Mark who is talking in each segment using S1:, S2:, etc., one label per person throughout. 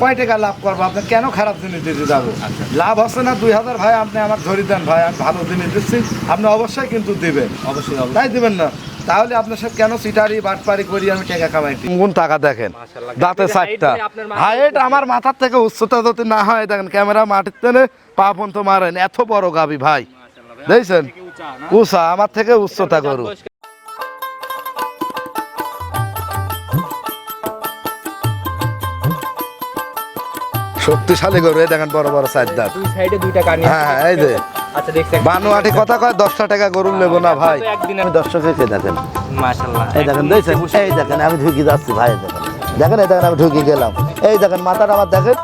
S1: কয় টাকা লাভ করব? আপনি কেন খারাপ জিনিস দিতে যাব
S2: আচ্ছা।
S1: লাভ হচ্ছে না? দুই হাজার ভাই আপনি আমার ধরে দেন ভাই আমি ভালো জিনিস দিচ্ছি। আপনি অবশ্যই কিন্তু দিবেন।
S2: অবশ্যই
S1: তাই দিবেন না? তাহলে আপনার সাথে কেন সিটারি বাটপারি করি আমি টাকা কামাই কোন টাকা দেখেন? দাঁতে চারটা
S2: মাথার
S1: হাইট আমার মাথার থেকে উচ্চতা যদি না হয় দেখেন ক্যামেরা মাটির তেনে পা পর্যন্ত মারেন। এত বড় গাবি ভাই। দেখছেন? উষা আমার থেকে উচ্চতা করু শক্তিশালী গরু এই দেখেন বড় বড় সাইড দাঁত।
S2: দুই সাইডে দুইটা কানি
S1: হ্যাঁ, হ্যাঁ, এই যে।
S2: আচ্ছা দেখছেন
S1: বানুয়াটি কথা কয় দশটা টাকা গরু নেব না ভাই?
S2: একদিন
S1: আমি দর্শকে দেখেন।
S2: মাশাআল্লাহ
S1: এই দেখেন দেখছেন? এই দেখেন আমি ঢুকি যাচ্ছি ভাই দেখেন। দেখেন এই দেখেন আমি ঢুকি গেলাম। এই দেখেন মাথাটা আমার দেখেন।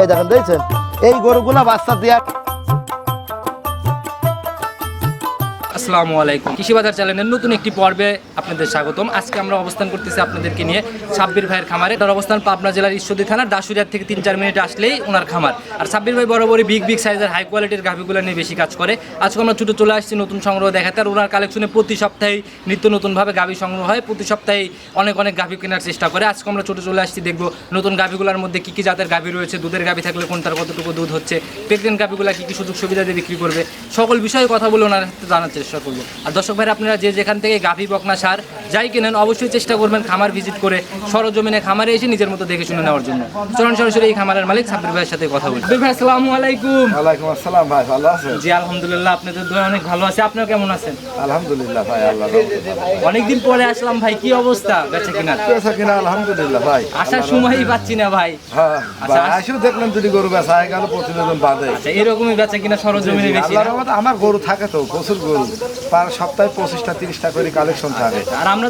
S1: এই দেখেন দেখছেন? এই গরুগুলা বাচ্চা দিয়া
S2: আসসালামু আলাইকুম। কৃষি বাজার চ্যানেলের নতুন একটি পর্বে আপনাদের স্বাগতম। আজকে আমরা অবস্থান করতেছি আপনাদেরকে নিয়ে সাব্বির ভাইয়ের খামারে। তার অবস্থান পাবনা জেলার ঈশ্বরদী থানার দাসুরিয়ার থেকে তিন চার মিনিট আসলেই ওনার খামার। আর সাব্বির ভাই বরাবরই বিগ বিগ সাইজের হাই কোয়ালিটির গাভিগুলো নিয়ে বেশি কাজ করে। আজকে আমরা ছুটে চলে আসছি নতুন সংগ্রহ দেখাতে। আর ওনার কালেকশনে প্রতি সপ্তাহে নিত্য নতুনভাবে গাভি সংগ্রহ হয়। প্রতি সপ্তাহে অনেক অনেক গাভি কেনার চেষ্টা করে। আজকে আমরা ছুটে চলে আসছি, দেখব নতুন গাভিগুলোর মধ্যে কী কী জাতের গাভি রয়েছে, দুধের গাভি থাকলে কোনটার কতটুকু দুধ হচ্ছে প্রেগনেন্ট গাভিগুলো কী কী সুযোগ সুবিধা দিয়ে বিক্রি করবে, সকল বিষয়ে কথা বলে ওনার জানার চেষ্টা করব। আর দর্শক ভাই আপনারা যে যেখান থেকে গাভি বকনা সার যাই কেনেন অবশ্যই চেষ্টা করবেন খামার ভিজিট করে সরজমিনে খামারে এসে নিজের মতো দেখে শুনে নেওয়ার জন্য। চলুন সরাসরি এই খামারের মালিক সাব্বির ভাইয়ের সাথে কথা বলি। ভাই আসসালামু আলাইকুম।
S1: ওয়ালাইকুম আসসালাম ভাই ভালো আছেন?
S2: জি আলহামদুলিল্লাহ আপনাদের দোয়া অনেক ভালো আছে। আপনারা কেমন আছেন?
S1: আলহামদুলিল্লাহ ভাই আল্লাহ
S2: অনেকদিন পরে আসলাম ভাই কি অবস্থা? বেঁচে কিনা?
S1: পেয়েছে কিনা আলহামদুলিল্লাহ ভাই
S2: আসার সময়ই পাচ্ছি না ভাই।
S1: হ্যাঁ
S2: আচ্ছা,
S1: ভাই, আসেও দেখলাম যদি গরু বেচা হয়ে গেল প্রতিবেদন বাদে।
S2: আচ্ছা এরকমই বেচা কিনা সরজমিনে বেশি
S1: আল্লাহর রহমতে আমার গরু থাকে তো প্রচুর গরু। পার সপ্তাহে পঁচিশটা তিরিশটা করে কালেকশন থাকে।
S2: আর আমরা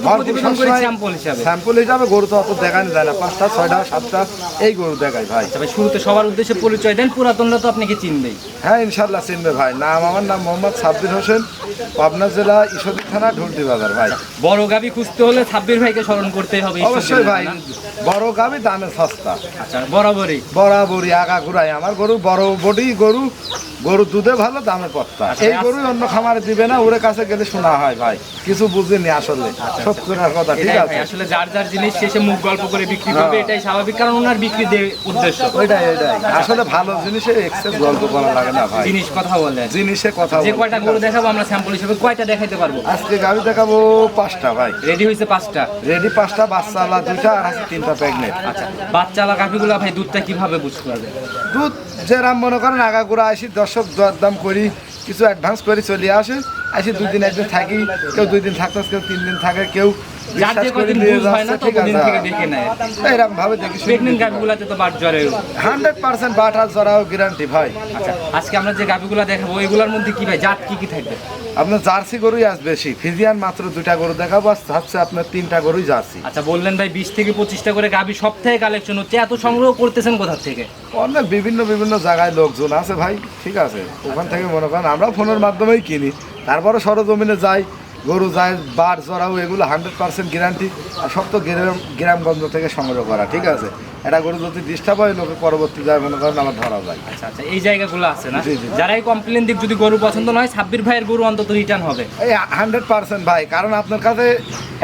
S2: স্যাম্পল হিসাবে।
S1: গরু তো অত দেখানো যায় না পাঁচটা ছয়টা সাতটা এই গরু দেখায় ভাই।
S2: শুরুতে সবার উদ্দেশ্যে পরিচয় দেন পুরাতনরা তো আপনাকে চিনবেই।
S1: হ্যাঁ ইনশাল্লাহ চিনবে ভাই। নাম আমার নাম মোহাম্মদ সাব্বির হোসেন পাবনা জেলা ঈশ্বরদী থানা ঢুলটি বাজার ভাই।
S2: বড় গাবি খুঁজতে হলে সাব্বির ভাইকে স্মরণ করতেই হবে
S1: অবশ্যই ভাই বড় গাবি দামে সস্তা।
S2: আচ্ছা বরাবরই।
S1: বরাবরই আগা ঘুরাই। আমার গরু বড় বডি গরু গরু দুধে ভালো দামে পত্তা
S2: আচ্ছা,
S1: এই গরু অন্য খামারে দিবে না ওরে কাছে গেলে শোনা হয় ভাই। কিছু বুঝিনি আসলে। সত্যিকার কথা ঠিক আছে?
S2: আসলে যার যার জিনিস শেষে মুখ গল্প করে বিক্রি করবে
S1: হ্যাঁ।
S2: এটাই স্বাভাবিক কারণ ওনার বিক্রি দিয়ে উদ্দেশ্য।
S1: ওইটাই ওইটাই। আসলে ভালো জিনিসে এক্সেস গল্প করা লাগে না ভাই।
S2: জিনিস কথা বলে
S1: জিনিসে কথা
S2: যে কয়টা গরু দেখাবো আমরা স্যাম্পল হিসেবে কয়টা দেখাইতে পারব?
S1: আজকে গাড়ি দেখাবো পাঁচটা ভাই।
S2: রেডি হয়েছে পাঁচটা?
S1: রেডি পাঁচটা বাচ্চা আলা দুইটা আর আছে তিনটা প্রেগনেন্ট
S2: আচ্ছা বাচ্চালা গাভিগুলা ভাই দুধটা কীভাবে বুঝতে পারবে?
S1: দুধ যেরাম মনে করেন আগাগোড়া আসি দর্শক দরদাম করি কিছু অ্যাডভান্স করে চলে আসে। আসি দুই দিন একদিন থাকি। কেউ দুই দিন থাকতো কেউ তিন দিন থাকে কেউ এরকম ভাবে দেখি
S2: তো বাট জ্বরে
S1: হান্ড্রেড পার্সেন্ট গ্যারান্টি ভাই।
S2: আচ্ছা আজকে আমরা যে গাভিগুলা দেখাবো এগুলোর মধ্যে কি ভাই জাত কি কি থাকবে?
S1: আপনার জার্সি গরুই আস বেশি। ফিজিয়ান মাত্র দুইটা গরু দেখাবো আর হচ্ছে আপনার তিনটা গরুই জার্সি।
S2: আচ্ছা বললেন ভাই বিশ থেকে পঁচিশটা করে গাভি সব থেকে কালেকশন হচ্ছে এত সংগ্রহ করতেছেন কোথা থেকে?
S1: অনেক বিভিন্ন বিভিন্ন জায়গায় লোকজন আছে ভাই ঠিক আছে। ওখান থেকে মনে করেন আমরা ফোনের মাধ্যমেই কিনি। তারপরে সরজমিনে যাই গরু যায় বার জরাও এগুলো হান্ড্রেড পার্সেন্ট গ্যারান্টি আর সব তো গ্রাম গ্রামগঞ্জ থেকে সংগ্রহ করা ঠিক আছে? এটা গরু যদি ডিস্টার্ব হয় লোকে পরবর্তী যায় মনে করেন আমার ধরা যায়।
S2: আচ্ছা আচ্ছা এই জায়গাগুলো আছে না?
S1: জি।
S2: যারাই কমপ্লেন দিক যদি গরু পছন্দ নয় সাব্বির ভাইয়ের গরু অন্তত রিটার্ন হবে।
S1: এই হান্ড্রেড পার্সেন্ট ভাই কারণ আপনার কাছে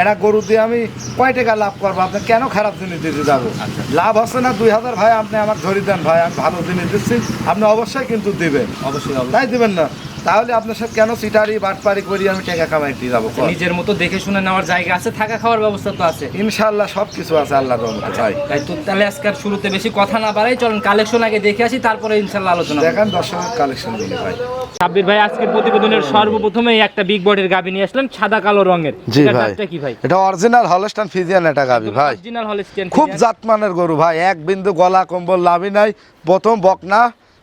S1: এটা গরু দিয়ে আমি কয় টাকা লাভ করব? আপনি কেন খারাপ জিনিস দিতে যাব
S2: আচ্ছা।
S1: লাভ হচ্ছে না দুই হাজার ভাই আপনি আমার ধরে দেন ভাই আমি ভালো জিনিস দিচ্ছি আপনি অবশ্যই কিন্তু দিবেন।
S2: অবশ্যই।
S1: তাই দিবেন না? তাহলে আপনার সাথে কেন সিটারি বাটপারি করি আমি টাকা কামাই দিয়ে যাব?
S2: নিজের মতো দেখে শুনে নেওয়ার জায়গা আছে থাকা খাওয়ার ব্যবস্থা তো আছে।
S1: ইনশাল্লাহ সব কিছু আছে আল্লাহ রহমতে ভাই।
S2: তাই তো তাহলে আজকের শুরুতে বেশি কথা না বাড়াই চলেন কালেকশন আগে দেখে আসি তারপরে ইনশাল্লাহ আলোচনা।
S1: দেখেন দর্শকের কালেকশন দিলে ভাই।
S2: সাব্বির ভাই আজকের প্রতিবেদনের সর্বপ্রথমেই একটা বিগ বডির গাবি নিয়ে আসলেন সাদা কালো রঙের।
S1: জি ভাই।
S2: দামটা কি ভাই?
S1: এটা অরিজিনাল হলস্টান ফিজিয়ান এটা গাবি ভাই।
S2: অরিজিনাল হলস্টিয়ান
S1: খুব জাতমানের গরু ভাই। এক বিন্দু গলা কম্বল লাভই নাই। প্রথম বকনা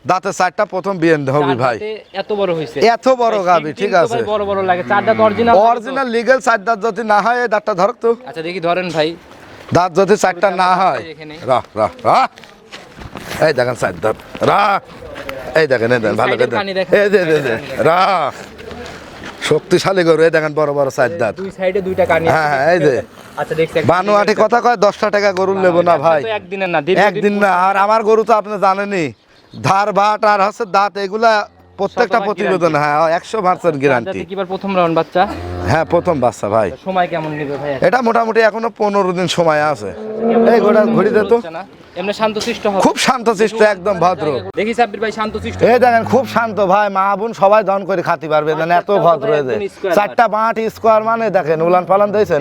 S1: দাঁতে চারটা প্রথম হবি ভাই।
S2: এত বড়
S1: এত বড় গাবি ঠিক আছে।
S2: বড় বড় লাগে। চার দাঁত অরিজিনাল
S1: অরিজিনাল চার দাঁত যদি না হয় এই দাঁতটা ধরক তো।
S2: আচ্ছা দেখি ধরেন ভাই।
S1: দাঁত যদি চারটা না হয় রাহ রাহ রাহ। এই দেখেন চার দাঁত রাহ। এই দেখেন এই দেখেন ভালো করে। এই যে এই যে রাহ। শক্তিশালী গরু এই দেখেন বড় বড় চার দাঁত।
S2: দুই সাইডে দুইটা কানি
S1: হ্যাঁ, হ্যাঁ, এই যে।
S2: আচ্ছা
S1: বানোয়াটি কথা কয় দশটা টাকা গরু নেব না ভাই।
S2: একদিনের না
S1: একদিন না আর আমার গরু তো আপনি জানেনই। ধার ভাট আর হচ্ছে দাঁত এগুলা প্রত্যেকটা প্রতিবেদন হ্যাঁ একশো পার্সেন্ট গ্যারান্টি
S2: কিবার প্রথম রাউন্ড বাচ্চা?
S1: হ্যাঁ প্রথম বাচ্চা ভাই।
S2: সময় কেমন নেবে ভাই?
S1: এটা মোটামুটি এখনও পনেরো দিন সময় আছে। এই ঘোড়া ঘড়ি দে তো
S2: না? এমনি শান্তশিষ্ট হবে।
S1: খুব শান্তশিষ্ট একদম ভদ্র।
S2: দেখি সাব্বির ভাই শান্তশিষ্ট
S1: এই দেখেন খুব শান্ত। ভাই মা বোন সবাই দন করে খাতি পারবে। দেন এত ভদ্র এদের। চারটা স্কোয়ার মানে দেখেন উলান পালান দিয়েছেন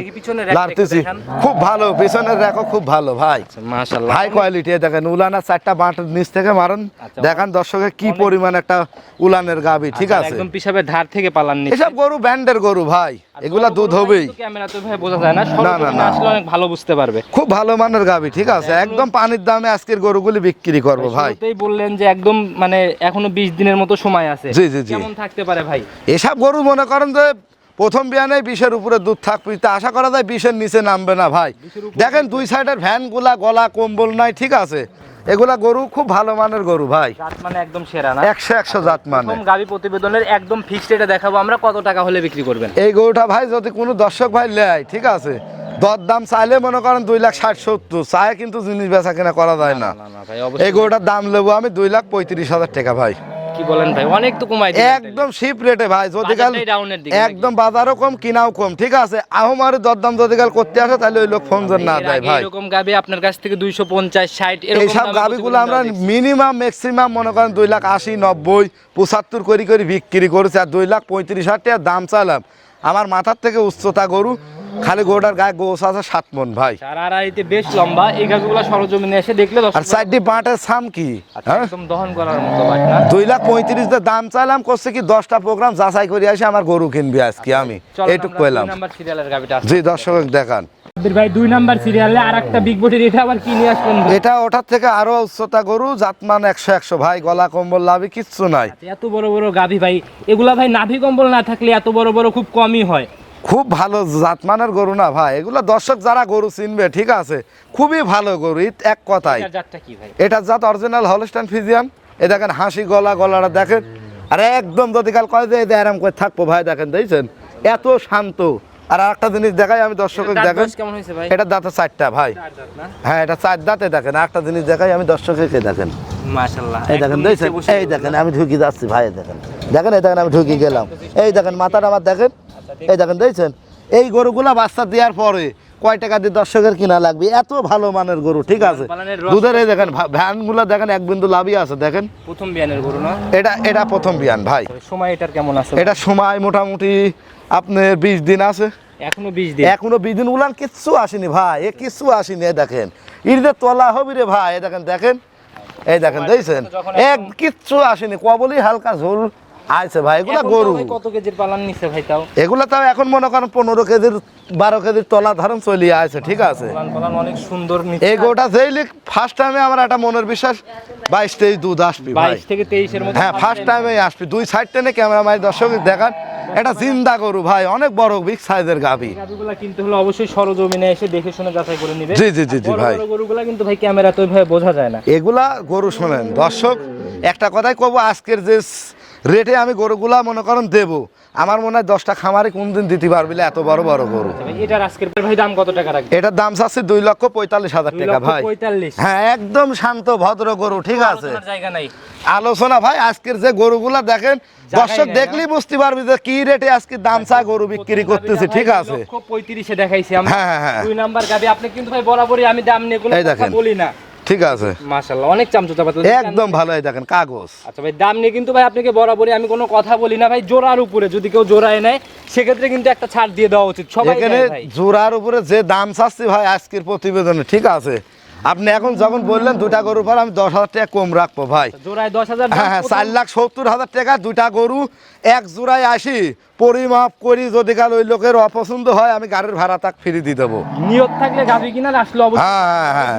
S1: লাড়তেছি। খুব ভালো পিছনের রেখো খুব ভালো ভাই।
S2: মাশাআল্লাহ।
S1: হাই কোয়ালিটি দেখেন উলান আর চারটা বাঁট নিচ থেকে মারেন।
S2: আচ্ছা।
S1: দেখান দর্শকে কি পরিমাণ একটা উলানের গাবি ঠিক
S2: আচ্ছা,
S1: আছে?
S2: একদম পিসাবের ধার থেকে পালান নি
S1: এসব গরু ব্যান্ডের গরু ভাই। এগুলা দুধ হবেই।
S2: ক্যামেরা তো ভাই বোঝা যায় না
S1: না,
S2: সরজমিনে
S1: না।
S2: আসলে অনেক ভালো বুঝতে পারবে।
S1: খুব ভালো মানের গাবি ঠিক আছে? একদম পানির দামে আজকের গরুগুলি বিক্রি করব ভাই
S2: বললেন যে একদম মানে এখনও 20 দিনের মতো সময় আছে।
S1: জি, জি, জি।
S2: কেমন থাকতে পারে ভাই?
S1: এসব গরু মনে করেন যে প্রথম বিয়ানে বিশের উপরে দুধ থাকবে তা আশা করা যায় বিশের নিচে নামবে না ভাই। দেখেন দুই সাইডের ভ্যানগুলা গলা কম্বল নাই ঠিক আছে? এগুলা গরু খুব ভালো মানের গরু ভাই।
S2: জাত মানে একদম সেরা না?
S1: একশো একশো জাত মানে
S2: গাবি প্রতিবেদনের একদম ফিক্সড দেখাবো আমরা কত টাকা হলে বিক্রি করবেন?
S1: এই গরুটা ভাই যদি কোনো দর্শক ভাই নেয় ঠিক আছে? দর দাম চাইলে মনে করেন দুই লাখ ষাট সত্তর। চায় কিন্তু জিনিস বেচা কেনা করা যায় না। এই গরুটার দাম নেব আমি দুই লাখ পঁয়ত্রিশ হাজার টাকা ভাই।
S2: কি বলেন ভাই? অনেক তো কমাই
S1: একদম শিপ রেটে ভাই যদি কাল একদম বাজারও কম কিনাও কম ঠিক আছে? আহমারে দরদাম যদি কাল করতে আসে তাহলে ওই লোক ফোন না দেয় ভাই
S2: এরকম গাবি আপনার কাছ থেকে 250 60 এরকম দামে
S1: গাবিগুলো আমরা মিনিমাম ম্যাক্সিমাম মনে করেন দুই লাখ আশি নব্বই পঁচাত্তর করি করে বিক্রি করেছে আর দুই লাখ পঁয়ত্রিশ হাজার টাকা দাম চাইলাম। আমার মাথার থেকে উচ্চতা গরু খালি গরুটার গায়ে গোস আছে সাত মন ভাই।
S2: আড়াইতে বেশ লম্বা এই গাবিগুলো সরজমিনে এসে দেখলে
S1: আর চারটি বাঁটের সাম কি? হ্যাঁ?
S2: একদম দহন করার মতো
S1: দুই লাখ পঁয়ত্রিশ দাম চাইলাম করছে কি দশটা প্রোগ্রাম যাচাই করে আসে আমার গরু কিনবি আজকে আমি।
S2: চলো
S1: কইলাম
S2: নাম্বার সিরিয়ালের গাবিটা
S1: জি দর্শক দেখান।
S2: ভাই দুই নাম্বার সিরিয়ালে আর একটা বিগ বটির এটা আবার
S1: ওটার থেকে আরও উচ্চতা গরু জাতমান একশো একশো। ভাই গলা কম্বল লাভি কিচ্ছু নাই।
S2: এত বড় বড় গাভি ভাই এগুলা ভাই নাভি কম্বল না থাকলে এত বড় বড় খুব কমই হয়।
S1: খুব ভালো জাতমানের গরু না ভাই। এগুলো দর্শক যারা গরু চিনবে ঠিক আছে? খুবই ভালো গরু ইত এক কথাই
S2: এটার
S1: জাত অরিজিনাল হলস্টাইন ফিজিয়ান এ দেখেন হাসি গলা গলাটা দেখেন। আর একদম যদি কাল কয় যে এদের আরাম করে থাকব ভাই দেখেন দেখছেন? এত শান্ত। আর একটা জিনিস দেখাই আমি দর্শকের দেখেন। এটা দাঁতে চারটা ভাই। হ্যাঁ এটা চার দাঁতে দেখেন। একটা জিনিস দেখাই আমি দর্শককে দেখেন। এই দেখেন দেখছেন? এই দেখেন আমি ঢুকি যাচ্ছি ভাই দেখেন। দেখেন এই দেখেন আমি ঢুকি গেলাম। এই দেখেন মাথাটা আমার দেখেন। এই দেখেন দেখছেন? এই গরুগুলা বাচ্চা দেওয়ার পরে কয় টাকা দিয়ে দর্শকের কিনা লাগবে? এত ভালো মানের গরু ঠিক আছে? দুধের এই দেখেন ভা- ভ্যানগুলো দেখেন এক বিন্দু লাভই আছে দেখেন।
S2: প্রথম বিয়ানের গরু না?
S1: এটা এটা প্রথম বিয়ান ভাই।
S2: সময় এটার কেমন আছে?
S1: এটা সময় মোটামুটি আপনার বিশ দিন আছে।
S2: এখনও 20 দিন।
S1: এখনও বিশ দিন উলান কিচ্ছু আসেনি ভাই। এ কিচ্ছু আসেনি দেখেন। ইরদের তলা হবি রে ভাই দেখেন দেখেন। এই দেখেন দেখছেন? এক কিচ্ছু আসেনি কবলই হালকা ঝোল। আছে ভাই এগুলা গরু।
S2: কত কেজির পালান নিছে ভাই তাও?
S1: এগুলা তাও এখন মনে করেন পনেরো কেজির বারো কেজির তলা ধরন চলিয়ে আছে ঠিক আছে?
S2: অনেক সুন্দর
S1: এই গোটা যেইলি ফার্স্ট টাইমে আমার একটা মনের বিশ্বাস বাইশ তেইশ দুধ আসবি
S2: 22 থেকে 23 এর মধ্যে
S1: হ্যাঁ ফার্স্ট টাইমে আসবি। দুই সাইড টেনে ক্যামেরা মাই দর্শক দেখান। এটা জিন্দা গরু ভাই অনেক বড় বিগ সাইজের গাভি।
S2: কিনতে হলে অবশ্যই সরজমিনে এসে দেখে শুনে যাচাই করে নিবে।
S1: জি, জি, জি, জি, ভাই।
S2: গরুগুলা কিন্তু ভাই ক্যামেরা তো ভাই বোঝা যায় না।
S1: এগুলা গরু শোনেন দর্শক একটা কথাই কব আজকের যে রেটে আমি গরুগুলা মনে করেন দেবো। আমার মনে হয় দশটা খামারে কোনদিন দিতে পারবি এত বড় বড় গরু।
S2: এটার আজকের ভাই দাম কত টাকা রাখবে?
S1: এটার দাম চাচ্ছে দুই লক্ষ পঁয়তাল্লিশ হাজার টাকা ভাই। হ্যাঁ একদম শান্ত ভদ্র গরু ঠিক আছে।
S2: জায়গা নাই।
S1: আলোচনা ভাই আজকের যে গরুগুলা দেখেন দর্শক দেখলেই বুঝতে পারবি যে কি রেটে আজকে দাম চা গরু বিক্রি করতেছে ঠিক আছে।
S2: পঁয়ত্রিশে দেখাইছি
S1: হ্যাঁ, হ্যাঁ, হ্যাঁ।
S2: দুই নাম্বার গাবি আপনি কিন্তু ভাই বরাবরই আমি দাম নিয়ে। বলি না।
S1: ঠিক আছে।
S2: মাশাআল্লাহ অনেক চামচুতা পাতলা
S1: একদম ভালো এই দেখেন কাগজ।
S2: আচ্ছা ভাই দাম নিয়ে কিন্তু ভাই আপনাকে বরাবরই আমি কোনো কথা বলি না ভাই জোড়ার উপরে যদি কেউ জোড়ায় নেয় সেক্ষেত্রে কিন্তু একটা ছাড় দিয়ে দেওয়া উচিত। সবাই
S1: এখানে জোড়ার উপরে যে দাম চাচ্ছি ভাই আজকের প্রতিবেদনে ঠিক আছে। আপনি এখন যখন বললেন দুটা গরুর পর আমি দশ হাজার টাকা কম রাখব ভাই। হ্যাঁ হ্যাঁ চার লাখ সত্তর হাজার টাকা দুটা গরু এক জোড়ায় আসি পরিমাপ করি যদি কাল ওই লোকের অপছন্দ হয় আমি গাড়ির ভাড়া তাক ফিরে দিয়ে দেবো।
S2: নিয়ত থাকলে গাবি কিনার আসলে অবশ্যই
S1: হ্যাঁ হ্যাঁ হ্যাঁ।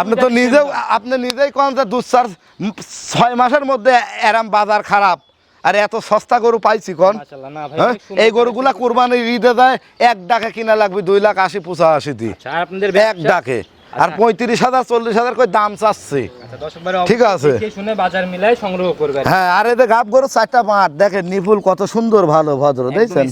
S1: আপনি তো নিজেও আপনি নিজেই কন যে দু চার ছয় মাসের মধ্যে এরাম বাজার খারাপ। আর এত সস্তা গরু পাইছি কন। হ্যাঁ? এই গরুগুলা কুরবানির ঈদে দেয় এক ডাকে কিনা লাগবে দুই লাখ আশি পঁচাশি দি
S2: আচ্ছা,
S1: এক ডাকে। আর পঁয়ত্রিশ হাজার চল্লিশ হাজার করে দাম চাচ্ছে।
S2: আচ্ছা,
S1: ঠিক আছে।
S2: শুনে বাজার মিলাই সংগ্রহ করবে
S1: হ্যাঁ আর এদের গাব গরু চারটা মাঠ দেখেন নিপুল কত সুন্দর ভালো ভদ্র দেখছেন?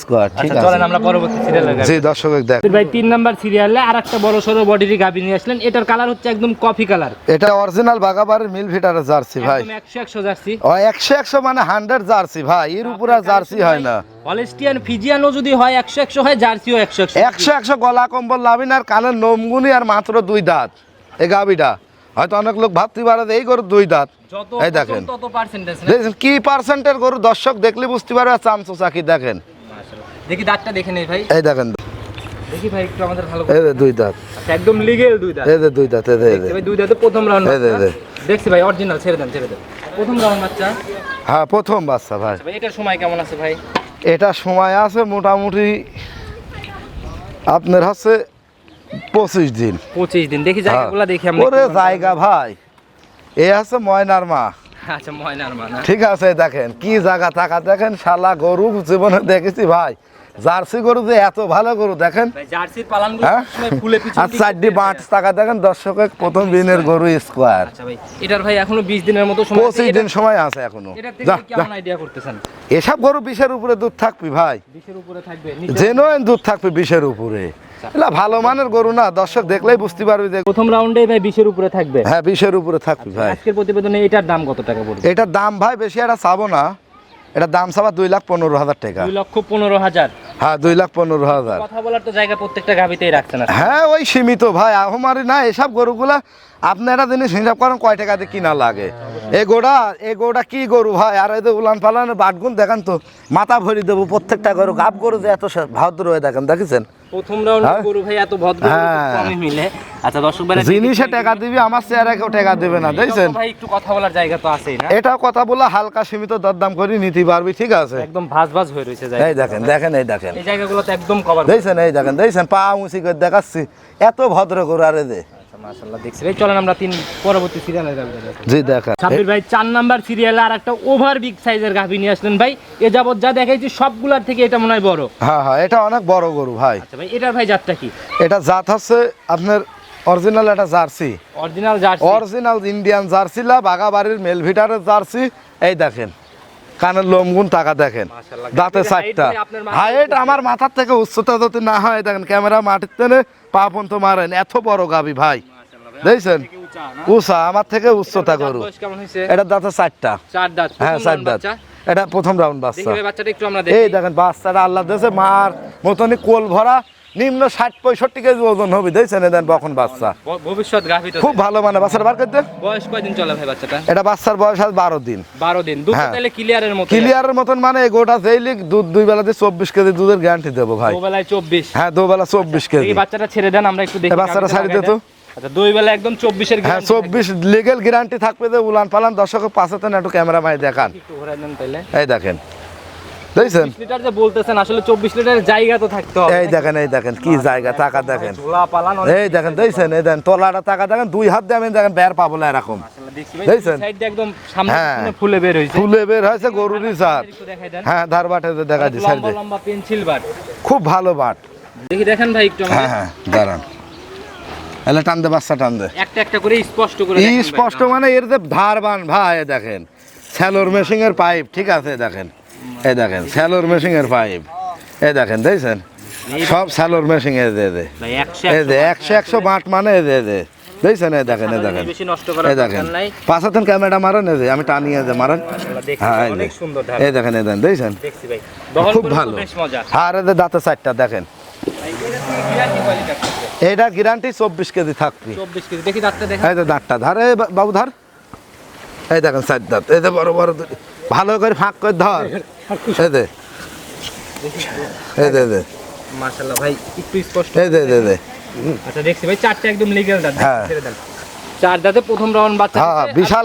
S1: স্কোয়ার ঠিক
S2: আচ্ছা চলেন আমরা পরবর্তী সিরিয়ালে
S1: জি দর্শক দেখ।
S2: ভাই তিন নাম্বার সিরিয়ালে আর একটা বড় সড়ো বডির গাবি নিয়ে আসলেন। এটার কালার হচ্ছে একদম কফি কালার
S1: এটা অরিজিনাল বাগাবাড়ির মিল ফিটারের জার্সি ভাই।
S2: একদম একশো একশো জার্সি।
S1: ও একশো একশো মানে হান্ড্রেড জার্সি ভাই। এর উপরে জার্সি হয় না।
S2: হলেস্টিয়ান ফিজিয়ানও যদি হয় একশো একশো হয় জার্সিও একশো একশো
S1: একশো একশো গলা কম্বল লাভিন আর কানের নমগুনি আর মাত্র দুই দাঁত। এই গাবিটা। হয়তো অনেক লোক ভাবতে পারে এই গরুর দুই দাঁত। এই দেখেন। দেখছেন কি পার্সেন্টের গরু দর্শক দেখলে বুঝতে পারবে চামচো চাকি দেখেন।
S2: দেখি দাঁতটা দেখে নেই ভাই।
S1: এই দেখেন।
S2: দেখি ভাই একটু আমাদের ভালো
S1: এই দুই দাঁত।
S2: আচ্ছা, একদম লিগেল দুই দাঁত।
S1: এই দুই দাঁত এই যে,
S2: দেখছি ভাই দুই দাঁতে প্রথম রাউন্ড
S1: এই।
S2: দেখছি ভাই অরিজিনাল ছেড়ে দেন ছেড়ে দেন। প্রথম রাউন্ড বাচ্চা।
S1: হ্যাঁ প্রথম বাচ্চা
S2: আচ্ছা ভাই এটার সময় কেমন আছে ভাই?
S1: এটা সময় আছে মোটামুটি আপনার হচ্ছে পঁচিশ দিন।
S2: পঁচিশ দিন। দেখি
S1: হ্যাঁ।
S2: জায়গাগুলো দেখি আমরা
S1: ওরে জায়গা ভাই। এ আছে ময়নার মা।
S2: আচ্ছা ময়নার
S1: ঠিক আছে দেখেন কি জায়গা থাকা দেখেন শালা গরু জীবনে দেখেছি ভাই। জার্সি গরু যে এত ভালো গরু দেখেন? হ্যাঁ? আর চারটি বাঁট টাকা দেখেন দর্শকের প্রথম দিনের গরু স্কোয়ার।
S2: আচ্ছা এটার ভাই এখনও 20 দিনের মতো
S1: পঁচিশ দিন সময় আছে
S2: এখনও।
S1: এসব গরু বিশের উপরে দুধ থাকবি ভাই।
S2: 20 উপরে থাকবে
S1: জেনুইন দুধ থাকবে বিশের উপরে। এলা ভালো মানের গরু না দর্শক দেখলেই বুঝতে পারবি যে
S2: প্রথম রাউন্ডে ভাই 20 এর উপরে থাকবে।
S1: হ্যাঁ বিশের উপরে থাকবি ভাই।
S2: আজকের প্রতিবেদনে এটার দাম কত টাকা পড়বে?
S1: এটার দাম ভাই বেশি এটা চাবো না। এটা দাম সাবা দুই লাখ পনেরো হাজার টাকা।
S2: দুই লক্ষ পনেরো হাজার।
S1: হ্যাঁ দুই লাখ পনেরো হাজার।
S2: কথা বলার তো জায়গা প্রত্যেকটা গাভিতেই রাখছেন না
S1: হ্যাঁ ওই সীমিত ভাই আহমারি না এসব গরুগুলা আপনি একটা জিনিস হিসাব করেন কয় টাকা দিয়ে কিনা লাগে? এ গোড়া এ গোড়া কি গরু ভাই? আর এই যে উলান পালান বাটগুন দেখেন তো মাথা ভরি দেবো প্রত্যেকটা গরু। গাব গরু যে এত ভদ্র হয়ে দেখেন দেখেছেন?
S2: প্রথম রাউন্ডে
S1: হ্যাঁ?
S2: গরু ভাই এত ভদ্র
S1: হ্যাঁ।
S2: কমই মিলে আচ্ছা দর্শক ভাই
S1: জিনিসে টাকা দিবি আমার চেয়ারে টাকা দেবে না দেখছেন?
S2: ভাই একটু কথা বলার জায়গা তো আছেই না?
S1: এটা কথা বলে হালকা সীমিত দরদাম করে নিতে পারবি ঠিক আছে?
S2: একদম ভাজ ভাজ হয়ে রয়েছে জায়গা
S1: এই দেখেন দেখেন এই দেখেন।
S2: এই জায়গাগুলো তো একদম কভার
S1: দেখছেন এই দেখেন দেখছেন? পা উঁচি করে দেখাচ্ছি। এত ভদ্র গরু আরে দে।
S2: মাশাআল্লাহ দেখছি। ভাই চলেন আমরা তিন পরবর্তী সিরিয়ালের গাবি
S1: জি দেখা।
S2: সাব্বির ভাই চার নাম্বার সিরিয়ালে আর ওভার বিগ সাইজের গাভি নিয়ে আসলেন ভাই। এ যাবত যা দেখাইছি সবগুলার থেকে এটা মনে হয় বড়।
S1: হ্যাঁ হ্যাঁ এটা অনেক বড় গরু ভাই।
S2: আচ্ছা ভাই এটার ভাই জাতটা কি?
S1: এটা জাত হচ্ছে আপনার অরিজিনাল একটা jersey.
S2: Original jersey.
S1: Original Indian jersey লা বাগাবাড়ির মেলভিটারের জার্সি। এই দেখেন কানের লোমগুন টাকা দেখেন। দাঁতে চারটা হাইট আমার মাথার থেকে উচ্চতা যদি না হয় দেখেন ক্যামেরা মাটির তেনে পা পর্যন্ত মারেন। এত বড় গাবি ভাই। দেখছেন? উষা আমার থেকে উচ্চতা গরু।
S2: বয়স কেমন হয়েছে?
S1: এটা দাঁতে চারটা।
S2: চার দাঁত
S1: হ্যাঁ চার দাঁত। এটা প্রথম রাউন্ড বাচ্চা।
S2: বাচ্চাটা একটু আমরা
S1: এই দেখেন বাচ্চাটা আল্লাহ দেশে মার মতনই কোল ভরা নিম্ন ষাট পঁয়ষট্টি কেজি ওজন হবে। দেখছেন দেন বখন বাচ্চা।
S2: ভবিষ্যৎ গাভি
S1: খুব ভালো মানে বাচ্চাটা বার করতে
S2: বয়স কয়দিন চলে ভাই বাচ্চাটা?
S1: এটা বাচ্চার বয়স আছে বারো দিন।
S2: বারো দিন। দুধ। তাহলে ক্লিয়ারের মতো
S1: ক্লিয়ারের মতন মানে গোটা যেইলি দুধ দুই বেলাতে চব্বিশ কেজি দুধের গ্যারান্টি দেবো ভাই।
S2: দুবেলায় চব্বিশ।
S1: হ্যাঁ দুবেলা চব্বিশ কেজি।
S2: বাচ্চাটা ছেড়ে দেন আমরা একটু দেখি
S1: বাচ্চাটা ছাড়ি দে তো।
S2: আচ্ছা দুই বেলা একদম
S1: হ্যাঁ গ্যারান্টি থাকবে। যে উলান পালান দর্শকের পাশে তো একটু ক্যামেরা মাই দেখান। এই দেখেন। দেখছেন?
S2: লিটার যে বলতেছেন আসলে লিটারের জায়গা তো থাকতে হবে।
S1: এই দেখেন এই দেখেন কি জায়গা টাকা দেখেন।
S2: পালান
S1: এই দেখেন দেখছেন এই দেখেন তলাটা টাকা দেখেন দুই হাত দিয়ে আমি দেখেন বের পাবো না এরকম। দেখছেন?
S2: একদম সামনে
S1: হ্যাঁ।
S2: ফুলে বের
S1: ফুলে বের গরুরই জাত হ্যাঁ ধার বাটে দেখা দিচ্ছে
S2: লম্বা লম্বা পেন্সিল বাট।
S1: খুব ভালো বাট।
S2: দেখি দেখেন ভাই একটু
S1: হ্যাঁ হ্যাঁ দাঁড়ান। এলে টান দে বাচ্চা টান দে।
S2: একটা একটা করে স্পষ্ট করে।
S1: স্পষ্ট মানে এর যে ধারবান ভাই দেখেন। স্যালোর মেশিং এর পাইপ ঠিক আছে দেখেন। এই দেখেন স্যালোর মেশিং এর পাইপ। এই দেখেন দেখছেন? সব স্যালোর মেশিং এ দে দে। এই দে একশো একশো বাট মানে এ দে দে। দেখছেন? এই দেখেন এই দেখেন। এই দেখেন।
S2: নাই।
S1: পাঁচাতেন ক্যামেরাটা মারেন এই যে আমি টানিয়ে দে মারেন। হ্যাঁ এই যে।
S2: ধার।
S1: এই দেখেন এই দেখেন দেখছেন? খুব ভালো। আর এদের দাঁতে চারটা দেখেন।
S2: এটা
S1: গ্যারান্টি চব্বিশ কেজি থাকবে।
S2: চব্বিশ কেজি। দেখি দাঁতটা দেখা
S1: এই যে দাঁতটা ধার এই বাবু ধর। এই দেখেন চার দাঁত এই বড় বড় ভালো করে ফাঁক করে ধর। এই দে। এই দে দে।
S2: মাশাআল্লাহ ভাই একটু স্পষ্ট।
S1: এই দে দে দে।
S2: আচ্ছা দেখছি ভাই চারটা একদম লিগ্যাল দাঁত।
S1: হ্যাঁ।
S2: ছেড়ে দেন। চার দাঁতে প্রথম রাউন্ড বাচ্চা
S1: হ্যাঁ, বিশাল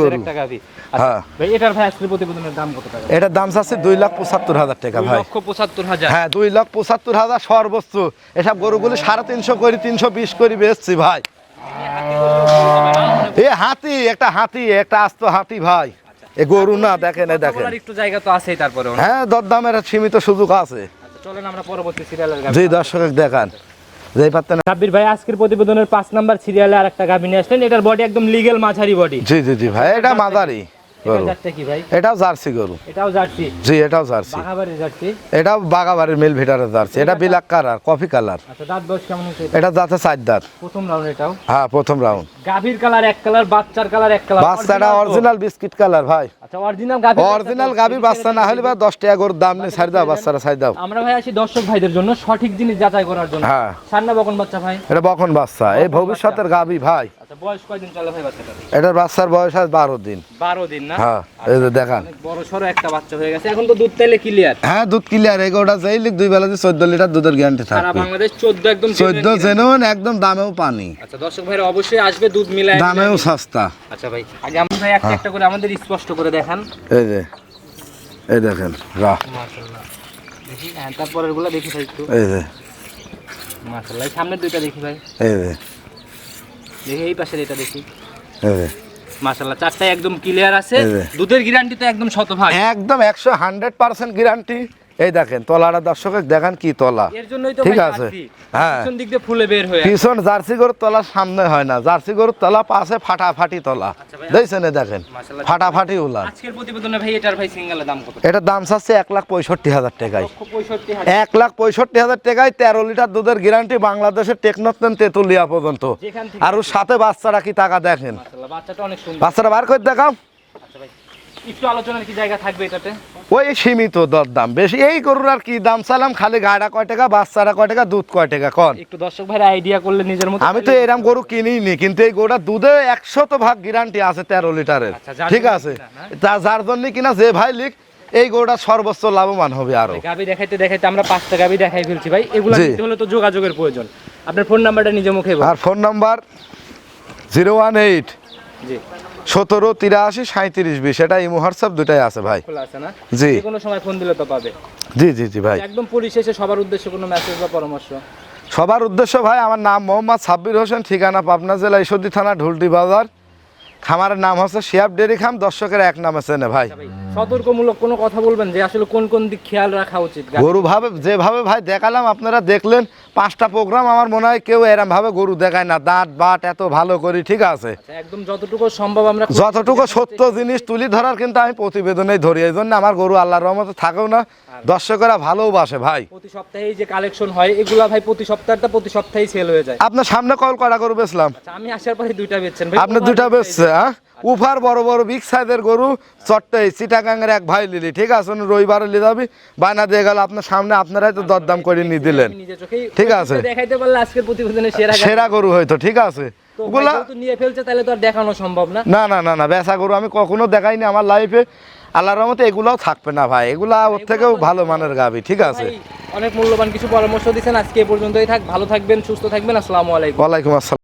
S1: গরু।
S2: একটা।
S1: হ্যাঁ।
S2: আচ্ছা, ভাই এটার ভাই আজকের প্রতিবেদনের দাম কত টাকা?
S1: এটার দাম চাচ্ছে দুই লাখ পঁচাত্তর হাজার টাকা ভাই।
S2: লক্ষ পঁচাত্তর হাজার।
S1: হ্যাঁ দুই লাখ পঁচাত্তর হাজার সর্বোচ্চ এসব গরুগুলি সাড়ে তিনশো করে তিনশো বিশ করে বেচছি ভাই। এ হাতি একটা হাতি একটা আস্ত হাতি ভাই। এ গরু না দেখেন এ দেখেন।
S2: একটু জায়গা তো আছেই তারপরে
S1: হ্যাঁ দরদামের সীমিত সুযোগ আছে।
S2: চলেন আমরা পরবর্তী সিরিয়ালের
S1: জি দর্শক দেখান। যেই পারতেন
S2: সাব্বির ভাই আজকের প্রতিবেদনের পাঁচ নাম্বার সিরিয়ালে আর একটা গাভী নিয়ে আসলেন। এটার বডি একদম লিগেল মাঝারি বডি
S1: জি জি জি ভাই এটা মাদারি গরু। এটাও জার্সি গরু।
S2: এটাও জার্সি?
S1: জি এটাও জার্সি।
S2: বাঘাবাড়ির জার্সি?
S1: এটাও বাগাবাড়ির মিল ভিটারের জার্সি। এটা বিলাক কালার কফি কালার।
S2: আচ্ছা দাঁত বয়স কেমন হয়েছে? এটা?
S1: এটা চার দাঁত।
S2: প্রথম রাউন্ড এটাও?
S1: হ্যাঁ প্রথম রাউন্ড
S2: গাভীর কালার এক কালার বাচ্চার কালার এক কালার।
S1: বাচ্চাটা অরিজিনাল বিস্কিট কালার ভাই।
S2: আচ্ছা অরিজিনাল গাভী
S1: অরিজিনাল গাবি বাচ্চা না হলে বা দশ টাকা গরুর দাম নেই ছাড়ি দাও বাচ্চারা ছাড়ি দাও।
S2: আমরা ভাই আসি দর্শক ভাইদের জন্য সঠিক জিনিস যাচাই করার জন্য।
S1: হ্যাঁ।
S2: সান্না বকন বাচ্চা ভাই।
S1: এটা বখন বাচ্চা এই ভবিষ্যতের গাবি ভাই।
S2: বয়স কয়দিন চলে ভাই বাচ্চাটা?
S1: এটার বাচ্চার বয়স আজ বারো দিন।
S2: বারো দিন না?
S1: হ্যাঁ এই যে দেখান।
S2: বড় সড়ো একটা বাচ্চা হয়ে গেছে। এখন তো দুধ তাইলে ক্লিয়ার
S1: হ্যাঁ দুধ ক্লিয়ার এগোটা যেই লিখ দুই বেলা চোদ্দ লিটার দুধের গ্যারান্টি থাকবে।
S2: বাংলাদেশ চোদ্দ একদম
S1: চোদ্দ জেনুন একদম দামেও পানি।
S2: আচ্ছা দর্শক ভাইরা অবশ্যই আসবে দুধ মিলায়
S1: দামেও সস্তা।
S2: আচ্ছা ভাই আগে আমরা ভাই একটা একটা করে আমাদের স্পষ্ট করে দেখান।
S1: এই যে এই দেখেন রাহ।
S2: মাশাআল্লাহ। দেখি হ্যাঁ তারপরেরগুলো দেখি ভাই একটু।
S1: এই যে।
S2: মাশাআল্লাহ এই সামনের দুইটা দেখি ভাই।
S1: এই যে।
S2: দেখি এই পাশের এটা দেখি। চারটায় একদম ক্লিয়ার আছে। দুধের গ্যারান্টি তো একদম শতভাগ।
S1: একদম একশো হান্ড্রেড পার্সেন্ট গ্যারান্টি এই দেখেন তলাটা দর্শকের দেখেন কি তলা। ঠিক আছে। হ্যাঁ।
S2: পিছন
S1: জার্সি গরুর তলা সামনে হয় না। জার্সি গরুর তলা পাশে ফাটাফাটি তলা।
S2: আচ্ছা।
S1: দেখছেন দেখেন ফাটাফাটি উলা
S2: এটার দাম
S1: চাচ্ছে এক লাখ পঁয়ষট্টি হাজার টাকায়। এক লাখ পঁয়ষট্টি হাজার টাকায় তেরো লিটার দুধের গ্যারান্টি বাংলাদেশের টেকনোতেন তেতুলিয়া পর্যন্ত। আর সাথে বাচ্চারা কি টাকা দেখেন?
S2: বাচ্চাটা অনেক
S1: বাচ্চারা বার করে দেখাও।
S2: একটু আলোচনার কি জায়গা থাকবে এটাতে?
S1: ওই সীমিত দর দাম। বেশি এই গরুর আর কি দাম চালাম? খালি গাড়া কয় টাকা বাচ্চারা কয় টাকা দুধ কয় টাকা কন?
S2: একটু দর্শক ভাইরা আইডিয়া করলে নিজের মতো
S1: আমি তো এরম গরু কিনিনি কিন্তু এই গরুটা দুধে একশো তো ভাগ গ্যারান্টি আছে তেরো লিটারের।
S2: আচ্ছা,
S1: ঠিক আছে? তা যার জন্য কিনা যে ভাই লিখ এই গরুটা সর্বোচ্চ লাভবান হবে আরও।
S2: গাবি দেখাইতে দেখাইতে আমরা পাঁচটা গাবি দেখাই ফেলছি ভাই। এগুলো। নিতে হলে তো যোগাযোগের প্রয়োজন। আপনার ফোন নাম্বারটা নিজে মুখে।
S1: আর phone number zero one eight
S2: জি।
S1: সতেরো তিরাশি সাঁত্রিশ বিশ। এটা ইমো হোয়াটসঅ্যাপ দুটাই আছে ভাই।
S2: খোলা আছে না?
S1: জি।
S2: কোনো সময় ফোন দিলে তো পাবে।
S1: জি জি জি ভাই।
S2: একদম পরিশেষে সবার উদ্দেশ্যে কোনো মেসেজ বা পরামর্শ?
S1: সবার উদ্দেশ্য ভাই আমার নাম মোহাম্মদ সাব্বির হোসেন ঠিকানা পাবনা জেলা ঈশ্বরদী থানা ঢুলটি বাজার। খামারের নাম হচ্ছে শিয়াব ডেরি খাম দর্শকের এক নামে চেনে ভাই।
S2: আচ্ছা ভাই সতর্কমূলক কোনো কথা বলবেন যে আসলে কোন কোন দিক খেয়াল রাখা উচিত?
S1: গরু ভাবে যেভাবে ভাই দেখালাম আপনারা দেখলেন পাঁচটা প্রোগ্রাম আমার মনে হয় কেউ এরম ভাবে গরু দেখায় না। দাঁত বাট এত ভালো করি ঠিক আছে?
S2: আচ্ছা, একদম যতটুকু সম্ভব আমরা
S1: যতটুকু সত্য জিনিস তুলি ধরার কিন্তু আমি প্রতিবেদনেই ধরি এই জন্য আমার গরু আল্লাহর রহমতে থাকেও না। দর্শকেরা ভালোবাসে ভাই।
S2: প্রতি সপ্তাহে যে কালেকশন হয় এগুলা ভাই প্রতি সপ্তাহটা প্রতি সপ্তাহেই সেল হয়ে যায়।
S1: আপনার সামনে কল করা গরু বেচলাম?
S2: আচ্ছা আমি আসার পরে দুইটা বেচছেন।
S1: আপনি দুটা বেচছে হ্যাঁ? উফার বড় বড় বিগ সাইজের গরু চট্টাই চিটাগাঙ্গের এক ভাই লিলি ঠিক আছে? উনি রবিবারে লিয়ে যাবি বায়না দিয়ে গেল আপনার সামনে আপনারাই তো দরদাম করে নিয়ে দিলেন ঠিক আছে।
S2: দেখাইতে পারলে আজকের প্রতিবেদনে সেরা
S1: সেরা গরু হয়তো ঠিক আছে? ওগুলা
S2: নিয়ে ফেলছে তাহলে তো আর দেখানো সম্ভব না।
S1: না না না না বেচা গরু আমি কখনো দেখাইনি আমার লাইফে আল্লাহর রহমতে এগুলাও থাকবে না ভাই। এগুলা ওর থেকেও ভালো মানের গাবি ঠিক আছে?
S2: অনেক মূল্যবান কিছু পরামর্শ দিচ্ছেন আজকে এ পর্যন্তই থাক। ভালো থাকবেন সুস্থ থাকবেন আসসালামু আলাইকুম।
S1: ওয়ালাইকুম আসসালাম।